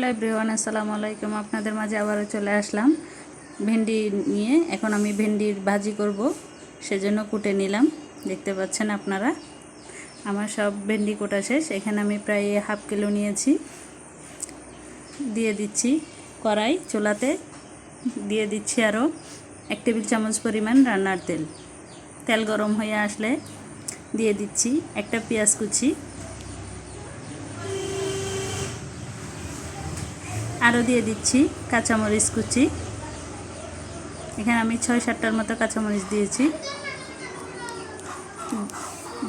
Hello everyone আসসালামু আলাইকুম। আপনাদের মাঝে আবারও চলে আসলাম ভেন্ডি নিয়ে। এখন আমি ভেন্ডির ভাজি করব, সেজন্য কুটে নিলাম। দেখতে পাচ্ছেন আপনারা, আমার সব ভেন্ডি কোটা শেষ। এখানে আমি প্রায় হাফ কিলো নিয়েছি। দিয়ে দিচ্ছি কড়াই, চুলাতে দিয়ে দিচ্ছি আরও এক টেবিল চামচ পরিমাণ রান্নার তেল। তেল গরম হয়ে আসলে দিয়ে দিচ্ছি একটা পেঁয়াজ কুচি। আরও দিয়ে দিচ্ছি কাঁচামরিচ কুচি। এখানে আমি ছয় সাতটার মতো কাঁচামরিচ দিয়েছি।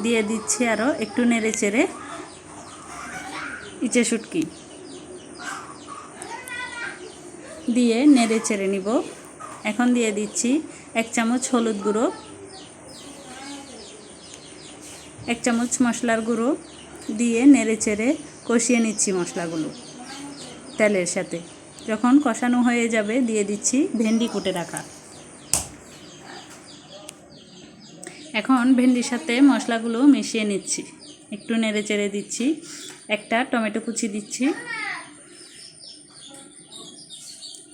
দিয়ে দিচ্ছি আরও একটু নেড়ে চেড়ে ইচে শুটকি। দিয়ে নেড়ে চেড়ে নিব। এখন দিয়ে দিচ্ছি এক চামচ হলুদ গুঁড়ো, এক চামচ মশলার গুঁড়ো। দিয়ে নেড়ে চেড়ে কষিয়ে নিচ্ছি মশলাগুলো। তেলের সাথে। যখন কষানো হয়ে যাবে, দিয়ে দিচ্ছি ভেন্ডি কুটে রাখা। এখন ভেন্ডির সাথে মশলাগুলো মিশিয়ে নিচ্ছি। একটু নেড়ে চেড়ে দিচ্ছি। একটা টমেটো কুচি দিচ্ছি।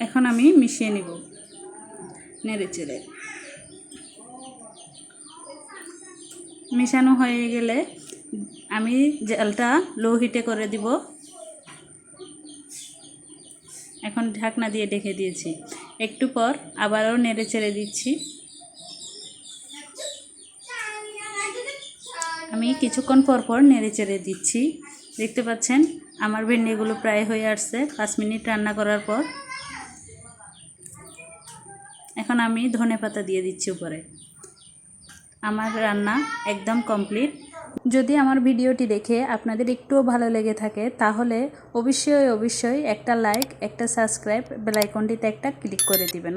এখন আমি মিশিয়ে নিব। নেড়ে চেড়ে মেশানো হয়ে গেলে আমি জালটা লো হিটে করে দিব। এখন ঢাকনা দিয়ে ডেকে দিয়েছি। একটু পর আবারও নেড়ে চেড়ে দিচ্ছি। আমি কিছুক্ষণ পর পর নেড়ে চেড়ে দিচ্ছি। দেখতে পাচ্ছেন, আমার ভেন্ডিগুলো প্রায় হয়ে আসছে। পাঁচ মিনিট রান্না করার পর এখন আমি ধনে পাতা দিয়ে দিচ্ছি উপরে। আমার রান্না একদম কমপ্লিট। যদি আমার ভিডিওটি দেখে আপনাদের একটুও ভালো লেগে থাকে, তাহলে অবশ্যই অবশ্যই একটা লাইক একটা সাবস্ক্রাইব বেলাইকনটিতে একটা ক্লিক করে দিবেন।